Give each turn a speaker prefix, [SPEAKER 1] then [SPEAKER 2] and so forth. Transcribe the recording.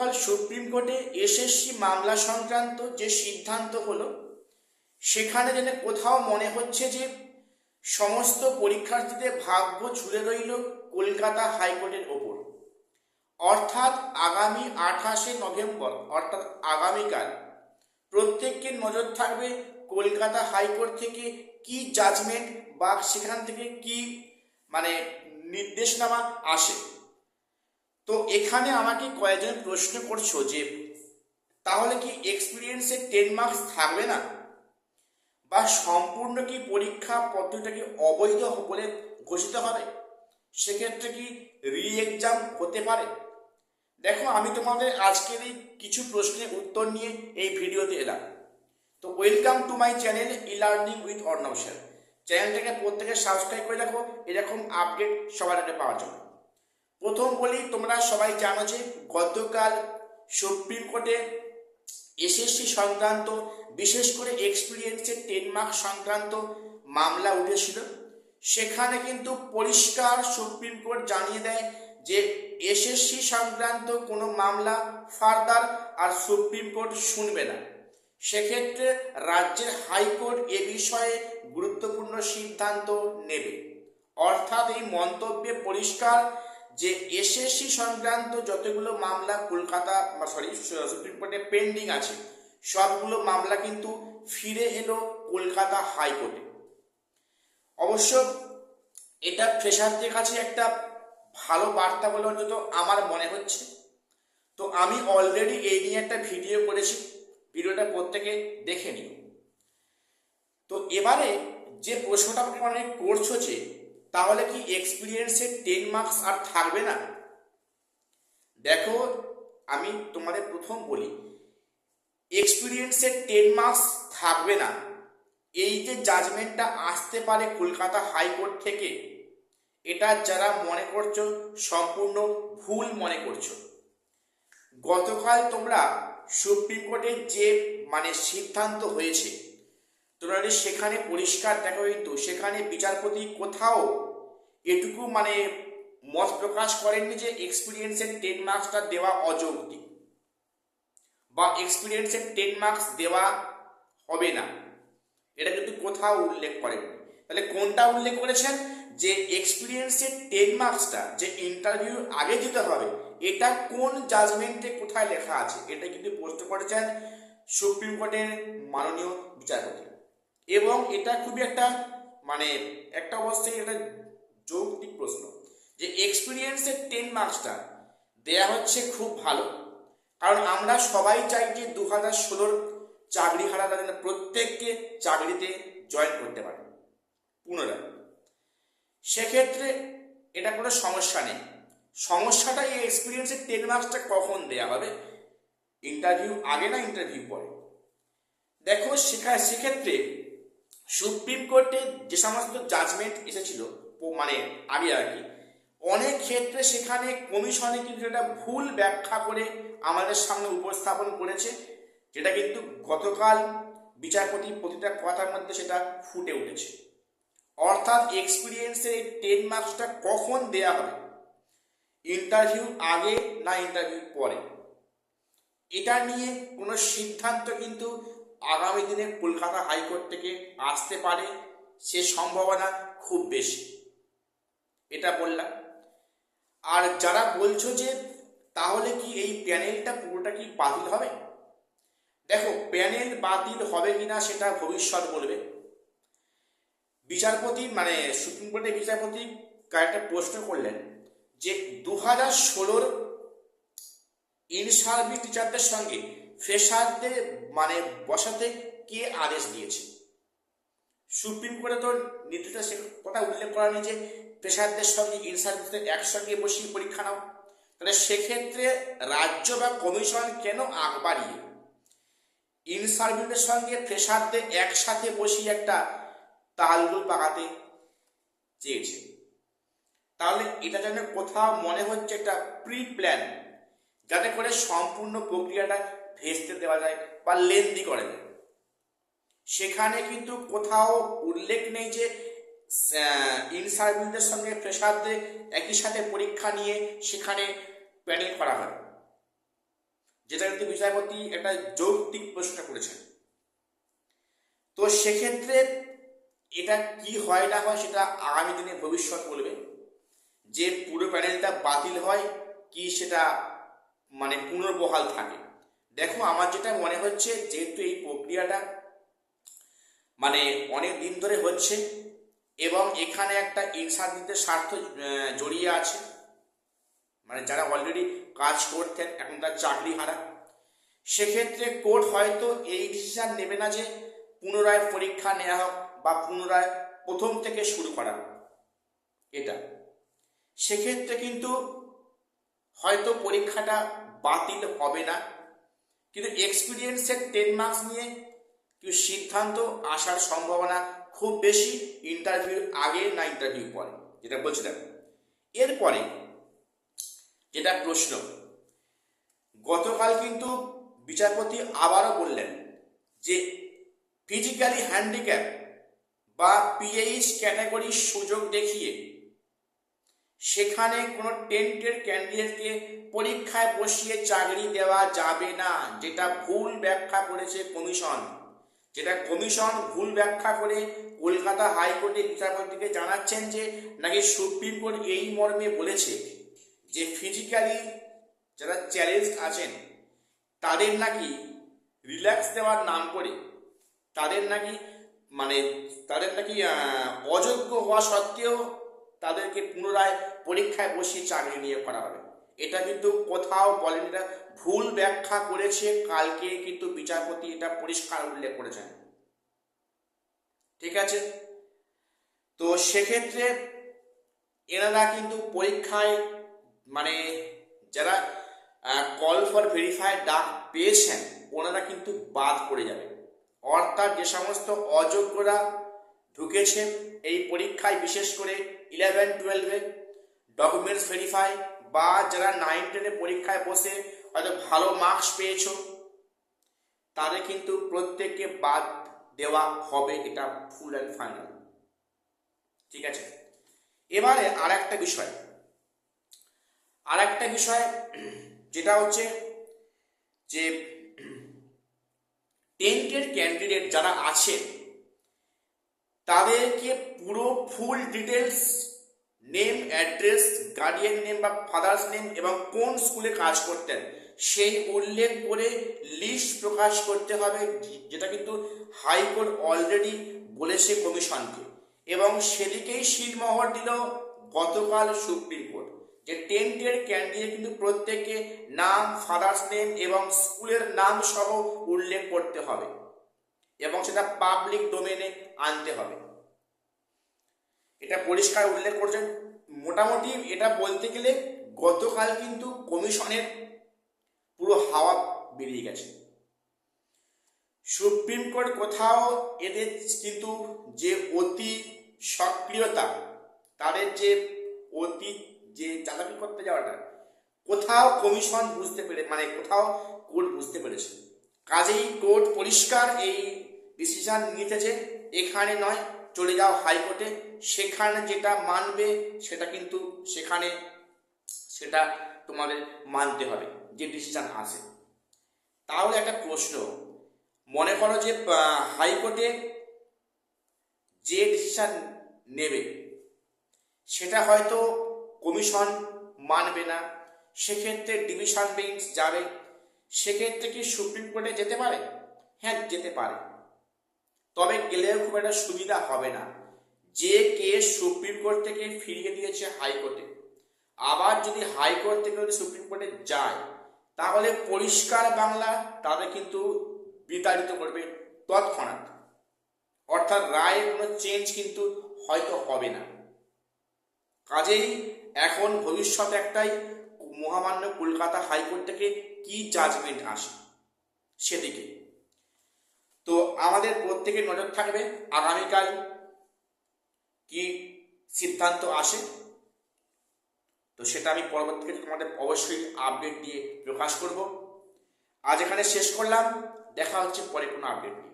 [SPEAKER 1] গতকাল সুপ্রিম কোর্টে এসএসসি মামলা সংক্রান্ত যে সিদ্ধান্ত হলো, সেখানে যেন কোথাও মনে হচ্ছে যে সমস্ত পরীক্ষার্থীদের ভাগ্য ঝুলে রইল কলকাতা হাইকোর্টের ওপর। অর্থাৎ আগামী আঠাশে নভেম্বর, অর্থাৎ আগামীকাল, প্রত্যেককে নজর থাকবে কলকাতা হাইকোর্ট থেকে কি জাজমেন্ট বা সেখান থেকে কি মানে নির্দেশনামা আসে। তো এখানে আমাকে কয়েকজন প্রশ্ন করছ যে, তাহলে কি এক্সপিরিয়েন্সের টেন মার্কস থাকবে না? বা সম্পূর্ণ কি পরীক্ষা পদ্ধতিটা কি অবৈধ বলে ঘোষিত হবে? সেক্ষেত্রে কি রি এক্সাম হতে পারে? দেখো, আমি তোমাদের আজকের এই কিছু প্রশ্নের উত্তর নিয়ে এই ভিডিওতে এলাম। তো welcome to my channel e learning with Arnab sir চ্যানেলটাকে প্রত্যেকে সাবস্ক্রাইব করে রাখো। এরকম আপডেট সবার পাওয়ার জন্য। প্রথম বলি, তোমরা সবাই জানো যে গতকাল সুপ্রিম কোর্টে এসএসসি সংক্রান্ত, বিশেষ করে এক্সপিরিয়েন্সের টেন মার্ক সংক্রান্ত মামলা উঠেছিল। সেখানে কিন্তু পরিষ্কার সুপ্রিম কোর্ট জানিয়ে দেয় যে এসএসসি সংক্রান্ত কোনো মামলা ফার্দার আর সুপ্রিম কোর্ট শুনবে না। সেক্ষেত্রে রাজ্যের হাইকোর্ট এ বিষয়ে গুরুত্বপূর্ণ সিদ্ধান্ত নেবে। অর্থাৎ এই মন্তব্যে পরিষ্কার যে এসএসসি সংক্রান্ত যতগুলো মামলা কলকাতা, বা সরি সুপ্রিম কোর্টে পেন্ডিং আছে, সবগুলো মামলা কিন্তু ফিরে এলো কলকাতা হাইকোর্টে। অবশ্য এটা ফ্রেশারদের কাছে একটা ভালো বার্তা বলে অন্তত আমার মনে হচ্ছে। তো আমি অলরেডি এই নিয়ে একটা ভিডিও করেছি ভিডিওটা প্রত্যেকে দেখে নিও। তো এবারে যে প্রশ্নটা আমাকে অনেক করছ যে তাহলে কি এক্সপিরিয়েন্সের টেন মার্কস আর থাকবে না? দেখো, আমি তোমাদের প্রথম বলি এক্সপিরিয়েন্সের টেন মার্কস থাকবে না। এই যে জাজমেন্টটা আসতে পারে কলকাতা হাইকোর্ট থেকে, এটা যারা মনে করছ সম্পূর্ণ ভুল মনে করছ। গতকাল তোমরা সুপ্রিম কোর্টের যে মানে সিদ্ধান্ত হয়েছে তোমরা যদি সেখানে পরিষ্কার দেখো কিন্তু সেখানে বিচারপতি কোথাও এটুকু মানে মত প্রকাশ করেননি যে এক্সপিরিয়েন্সের টেন মার্কসটা দেওয়া অযৌক্তিক বা এক্সপিরিয়েন্সের টেন মার্কস দেওয়া হবে না। এটা কিন্তু কোথাও উল্লেখ করেন তাহলে কোনটা উল্লেখ করেছেন? যে এক্সপিরিয়েন্সের টেন মার্কসটা যে ইন্টারভিউ আগে দিতে হবে, এটা কোন জাজমেন্টে কোথায় লেখা আছে? এটা কিন্তু প্রশ্ন করেছেন সুপ্রিম কোর্টের মাননীয় বিচারপতি। এবং এটা খুবই একটা মানে একটা অবস্থায় এটা যৌক্তিক প্রশ্ন, যে এক্সপিরিয়েন্সের টেন মার্কসটা দেয়া হচ্ছে খুব ভালো। কারণ আমরা সবাই চাই যে দু হাজার ষোলোর চাকরি হারারা যেন প্রত্যেককে চাকরিতে জয়েন করতে পারে, পুনরায়। সেক্ষেত্রে এটা কোনো সমস্যা নেই। সমস্যাটা এই এক্সপিরিয়েন্সের টেন মার্কসটা কখন দেয়া হবে? ইন্টারভিউ আগে না ইন্টারভিউ পরে? দেখো, সেখা, সেক্ষেত্রে সুপ্রিম কোর্টে যে সমস্ত জাজমেন্ট এসেছিল মানে আগে আর কি, অনেক ক্ষেত্রে সেখানে কমিশনে কিন্তু এটা ভুল ব্যাখ্যা করে আমাদের সামনে উপস্থাপন করেছে, যেটা কিন্তু গতকাল বিচারপতি প্রতিটা কথার মধ্যে সেটা ফুটে উঠেছে। অর্থাৎ এক্সপিরিয়েন্সের এই টেন মার্কসটা কখন দেয়া হবে? ইন্টারভিউ আগে না ইন্টারভিউ পরে? এটা নিয়ে কোনো সিদ্ধান্ত কিন্তু আগামী দিনে কলকাতা হাইকোর্ট থেকে আসতে পারে সে সম্ভাবনা খুব বেশি। এটা বললাম। আর যারা বলছো যে তাহলে কি এই প্যানেলটা পুরোটা কি বাতিল হবে? দেখো, প্যানেল বাতিল হবে কিনা সেটা ভবিষ্যৎ বলবে। বিচারপতি মানে সুপ্রিম কোর্টের বিচারপতি একটা প্রশ্ন করলেন যে দু হাজার ষোলোর ইন সার্ভিস টিচারদের সঙ্গে ফ্রেশারদের মানে বসাতে কে আদেশ দিয়েছে? সুপ্রিম কোর্টে তো নির্দেশটা সে কথা উল্লেখ করা নেই যে ফ্রেশারদের সঙ্গে ইন একসঙ্গে বসিয়ে পরীক্ষা নাও। তাহলে সেক্ষেত্রে রাজ্য বা কমিশন কেন আগ বাড়িয়ে? ইন সঙ্গে ফ্রেশারদের একসাথে বসিয়ে একটা তালগুল পাকাতে চেয়েছে। তাহলে এটা যেন কোথাও মনে হচ্ছে একটা প্রি প্ল্যান যাতে করে সম্পূর্ণ প্রক্রিয়াটা ভেস্তে দেওয়া যায় বা লেন্দি করে সেখানে কিন্তু কোথাও উল্লেখ নেই যে ইন সার্ভিসদের সঙ্গে ফ্রেশারদের একই সাথে পরীক্ষা নিয়ে সেখানে প্যানেল করা হয়। যেটা কিন্তু বিচারপতি একটা যৌক্তিক প্রশ্ন করেছেন। তো সেক্ষেত্রে এটা কি হয় না হয় সেটা আগামী দিনে ভবিষ্যৎ বলবে। যে পুরো প্যানেলটা বাতিল হয়, কি সেটা মানে পুনর্বহাল থাকে। দেখো, আমার যেটা মনে হচ্ছে, যেহেতু এই প্রক্রিয়াটা মানে অনেক দিন ধরে হচ্ছে, এবং এখানে একটা ইনসার দিতে স্বার্থ জড়িয়ে আছে মানে যারা অলরেডি কাজ করতেন, এখন তার চাকরি হারা, সেক্ষেত্রে কোর্ট হয়তো এই ডিসিশন নেবে না যে পুনরায় পরীক্ষা নেওয়া হোক বা পুনরায় প্রথম থেকে শুরু করা এটা। সেক্ষেত্রে কিন্তু হয়তো পরীক্ষাটা বাতিল হবে না। কিন্তু এক্সপিরিয়েন্সের টেন মার্কস নিয়ে কিছু সিদ্ধান্ত আসার সম্ভাবনা খুব বেশি ইন্টারভিউ আগে না ইন্টারভিউ পরে, যেটা বলছিলাম। এরপরে যেটা প্রশ্ন, গতকাল কিন্তু বিচারপতি আবারও বললেন যে ফিজিক্যালি হ্যান্ডিক্যাপ বা পিএইচ ক্যাটাগরির সুযোগ দেখিয়ে সেখানে কোনো টেন্টের ক্যান্ডিডেটকে পরীক্ষায় বসিয়ে চাকরি দেওয়া যাবে না, যেটা ভুল ব্যাখ্যা করেছে কমিশন। যেটা কমিশন ভুল ব্যাখ্যা করে কলকাতা হাইকোর্টের বিচারপতিকে জানাচ্ছেন যে, নাকি সুপ্রিম কোর্ট এই মর্মে বলেছে যে ফিজিক্যালি যারা চ্যালেঞ্জ আছেন, তাদের নাকি রিল্যাক্স দেওয়ার নাম করে, তাদের নাকি মানে তাদের নাকি অযোগ্য হওয়া সত্ত্বেও তাদেরকে পুনরায় পরীক্ষায় বসিয়ে চাকরি নিয়ে করা হবে। এটা কিন্তু কোথাও বলেন এটা ভুল ব্যাখ্যা করেছে, কালকে কিন্তু বিচারপতি এটা পরিষ্কার উল্লেখ করেছেন। ঠিক আছে? তো সেক্ষেত্রে এনারা কিন্তু পরীক্ষায় মানে যারা কল ফর ভেরিফাই ডাক পেয়েছেন, ওনারা কিন্তু বাদ পড়ে যাবে। অর্থাৎ যে সমস্ত অযোগ্যরা ঢুকেছে এই পরীক্ষায় বিশেষ করে ইলেভেন টুয়েলভে ডকুমেন্টস ভেরিফাই বা যারা নাইন টেনে পরীক্ষায় বসে হয়তো ভালো মার্কস পেয়েছ, তাদের কিন্তু প্রত্যেককে বাদ দেওয়া হবে এটা ফুল অ্যান্ড ফাইনাল ঠিক আছে? এবারে আর একটা বিষয়। আর একটা বিষয় যেটা হচ্ছে যে টেন্টের ক্যান্ডিডেট যারা আছে তাদেরকে পুরো full details name, address, guardian name বা ফাদার্স নেম এবং কোন স্কুলে কাজ করতেন, সেই উল্লেখ করে লিস্ট প্রকাশ করতে হবে, যেটা কিন্তু হাইকোর্ট অলরেডি বলেছে কমিশনকে। এবং সেদিকেই শিলমোহর দিল গতকাল সুপ্রিম কোর্ট, যে টেন্টের ক্যান্ডিডেট কিন্তু প্রত্যেকে নাম, ফাদার্স নেম এবং স্কুলের নাম সহ উল্লেখ করতে হবে। এবং সেটা পাবলিক ডোমেনে আনতে হবে। এটা পরিষ্কার উল্লেখ করছেন। মোটামুটি এটা বলতে গেলে গতকাল কিন্তু কমিশনের পুরো হাওয়া বেরিয়ে গেছে। সুপ্রিম কোর্ট কোথাও এদের কিন্তু যে অতি সক্রিয়তা, তাদের যে অতি যে চালাকি করতে যাওয়াটা, কোথাও কমিশন বুঝতে পেরে মানে কোথাও কোর্ট বুঝতে পেরেছে। কাজেই কোর্ট পরিষ্কার এই ডিসিশন নিতেছে, এখানে নয়, চলে যাও হাইকোর্টে। সেখানে যেটা মানবে, সেটা কিন্তু সেখানে সেটা তোমাদের মানতে হবে, যে ডিসিশন আসে তাহলে একটা প্রশ্ন, মনে করো যে হাইকোর্টে যে ডিসিশন নেবে, সেটা হয়তো কমিশন মানবে না, সেক্ষেত্রে ডিভিশন বেঞ্চ যাবে, সেক্ষেত্রে কি সুপ্রিম কোর্টে যেতে পারে? হ্যাঁ যেতে পারে। তবে গেলেও খুব একটা সুবিধা হবে না। যে কেস সুপ্রিম কোর্ট থেকে ফিরিয়ে দিয়েছে হাইকোর্টে। আবার যদি হাইকোর্ট থেকে যদি সুপ্রিম কোর্টে যায়, তাহলে পরিষ্কার বাংলা তাদের কিন্তু বিতাড়িত করবে তৎক্ষণাৎ। অর্থাৎ রায়ের কোনো চেঞ্জ কিন্তু হয়তো হবে না। কাজেই এখন ভবিষ্যৎ একটাই মহামান্য কলকাতা হাইকোর্ট থেকে কি জাজমেন্ট আসে সেদিকে। আমাদের প্রত্যেকের নজর থাকবে আগামীকাল কি সিদ্ধান্ত আসে। তো সেটা আমি পরবর্তীতে তোমাদের অবশ্যই আপডেট দিয়ে প্রকাশ করব। আজ এখানে শেষ করলাম। দেখা হচ্ছে পরে কোনো আপডেট নিয়ে।